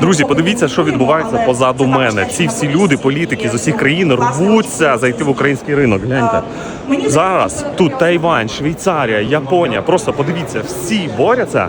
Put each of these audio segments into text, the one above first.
Друзі, подивіться, що відбувається позаду мене. Ці всі люди, політики з усіх країн рвуться зайти в український ринок. Гляньте зараз тут Тайвань, Швейцарія, Японія. Просто подивіться, всі борються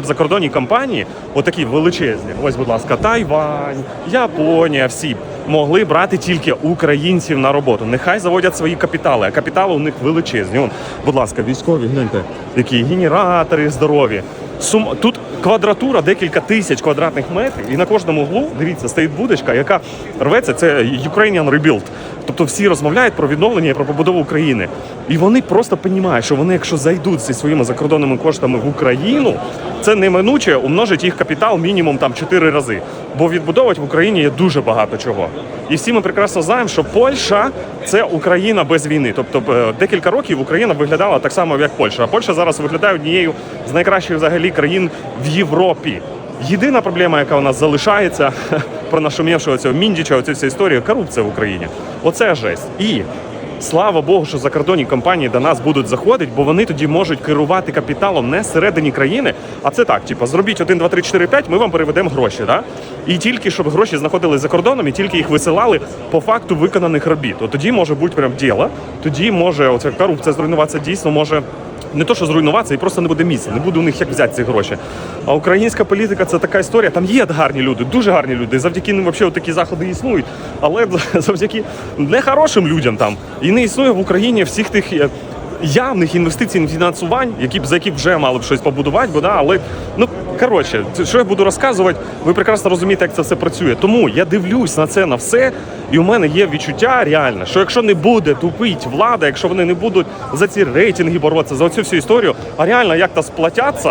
щоб закордонні компанії, отакі величезні, ось, будь ласка, Тайвань, Японія, всі могли брати тільки українців на роботу. Нехай заводять свої капітали, а капітали у них величезні. Он, будь ласка, військові, гляньте, які генератори здорові. Сум... Тут квадратура декілька тисяч квадратних метрів, і на кожному углу, дивіться, стоїть будочка, яка рветься. Це Ukrainian Rebuild. Тобто всі розмовляють про відновлення і про побудову України. І вони просто розуміють, що вони, якщо зайдуть зі своїми закордонними коштами в Україну, це неминуче умножить їх капітал мінімум там 4 рази. Бо відбудовувати в Україні є дуже багато чого. І всі ми прекрасно знаємо, що Польща це Україна без війни. Тобто е, декілька років Україна виглядала так само, як Польща. А Польща зараз виглядає однією з найкращих взагалі країн в Європі. Єдина проблема, яка у нас залишається про нашумівшого цього міндіча, оцю всю історію, корупція в Україні. Оце жесть. І слава Богу, що закордонні компанії до нас будуть заходити, бо вони тоді можуть керувати капіталом не всередині країни, а це так: типу, зробіть 1, 2, 3, 4, 5, ми вам переведемо гроші. Да? І тільки щоб гроші знаходились за кордоном, і тільки їх висилали по факту виконаних робіт. От тоді може бути прям діло, тоді може оця корупція зруйнуватися дійсно може не то, що зруйнуватися, і просто не буде місця, не буде у них як взяти ці гроші. А українська політика це така історія. Там є гарні люди, дуже гарні люди. Завдяки ним взагалі такі заходи існують. Але завдяки нехорошим людям там і не існує в Україні всіх тих. Явних інвестиційних фінансувань, які б за які вже мали б щось побудувати, бо да, але ну коротше, що я буду розказувати, ви прекрасно розумієте, як це все працює. Тому я дивлюсь на це на все, і у мене є відчуття реальне, що якщо не буде тупить влада, якщо вони не будуть за ці рейтинги боротися, за оцю всю історію, а реально як то сплатяться.